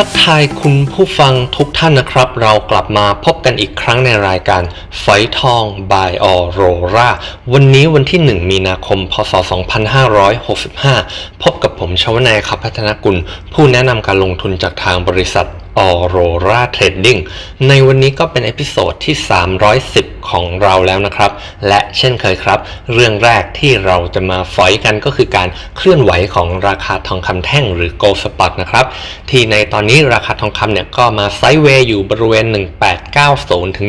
ทักทายคุณผู้ฟังทุกท่านนะครับ เรากลับมาพบกันอีกครั้งในรายการไฟทอง by ออโรราวันนี้วันที่ 1 มีนาคม พศ 2565 พบกับผมชวนายขับพัฒนกุล ผู้แนะนำการลงทุนจากทางบริษัท ออโรราเทรดดิ้งในวันนี้ก็เป็นเอพิโซดที่ 310 ของเราแล้วนะครับ และเช่นเคยครับ เรื่องแรกที่เราจะมาฝอยกันก็คือการเคลื่อนไหวของราคาทองคำแท่งหรือ Gold Spot นะครับ ที่ในตอนนี้ราคาทองคำเนี่ยก็มาไซด์เวย์อยู่บริเวณ 1890 ถึง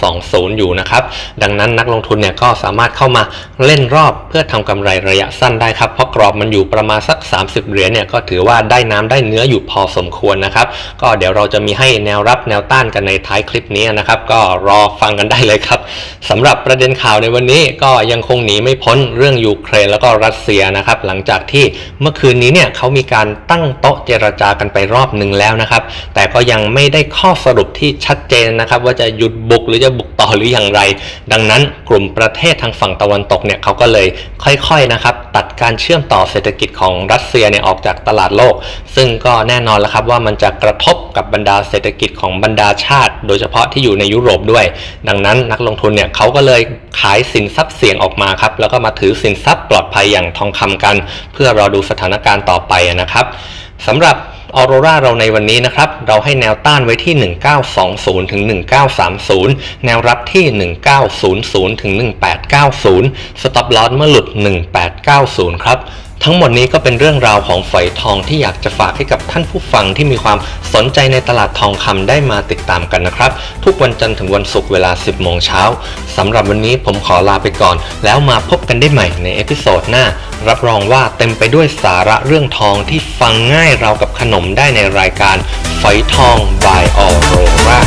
1920 อยู่นะครับ ดังนั้นนักลงทุนเนี่ยก็สามารถเข้ามาเล่นรอบเพื่อทำกำไรระยะสั้นได้ครับ เพราะกรอบมันอยู่ประมาณสัก 30 เหรียญเนี่ยก็ถือว่าได้น้ำได้เนื้ออยู่พอสมควรนะครับก็เดี๋ยวเราจะมีให้แนวรับแนวต้านกันในท้ายคลิปนี้นะครับ ก็รอฟังกันได้เลยครับสำหรับประเด็นข่าวในวันนี้ก็ยังคงหนีไม่พ้นเรื่องยูเครนแล้วก็รัสเซียนะครับ หลังจากที่เมื่อคืนนี้เนี่ยเขามีการตั้งโต๊ะเจรจากันไปรอบหนึ่งแล้วนะครับ แต่ก็ยังไม่ได้ข้อสรุปที่ชัดเจนนะครับ ว่าจะหยุดบุกหรือจะบุกต่อหรืออย่างไร ดังนั้นกลุ่มประเทศทางฝั่งตะวันตกเนี่ยเขาก็เลยค่อยๆนะครับตัดการเชื่อมต่อเศรษฐกิจของรัสเซียเนี่ยออกจากตลาดโลก ซึ่งก็แน่นอนแล้วครับว่ามันจะกระทบกับบรรดาเศรษฐกิจของบรรดาชาติ โดยเฉพาะที่อยู่ในยุโรปด้วย ดังนั้นนักลงทุนเนี่ยเขาก็เลยขายสินทรัพย์เสี่ยงออกมาครับแล้วก็มาถือสินทรัพย์ปลอดภัยอย่างทองคำกัน เพื่อรอดูสถานการณ์ต่อไปนะครับสำหรับ ออโรราเราในวันนี้นะครับ เราให้แนวต้านไว้ที่ 1920 ถึง 1930 แนวรับที่ 1900 ถึง 1890 สต็อปลอสเมื่อหลุด 1890 ครับทั้งหมดนี้ก็เป็นเรื่องราวของฝอยทองที่อยากจะฝากให้กับท่านผู้ฟังที่มีความสนใจในตลาดทองคำได้มาติดตามกันนะครับ ทุกวันจันทร์ถึงวันศุกร์เวลา 10 โมงเช้าสำหรับวันนี้ผมขอลาไปก่อน แล้วมาพบกันได้ใหม่ในเอพิโซดหน้า รับรองว่าเต็มไปด้วยสาระเรื่องทองที่ฟังง่ายราวกับขนมได้ในรายการฝอยทอง by ออโรรา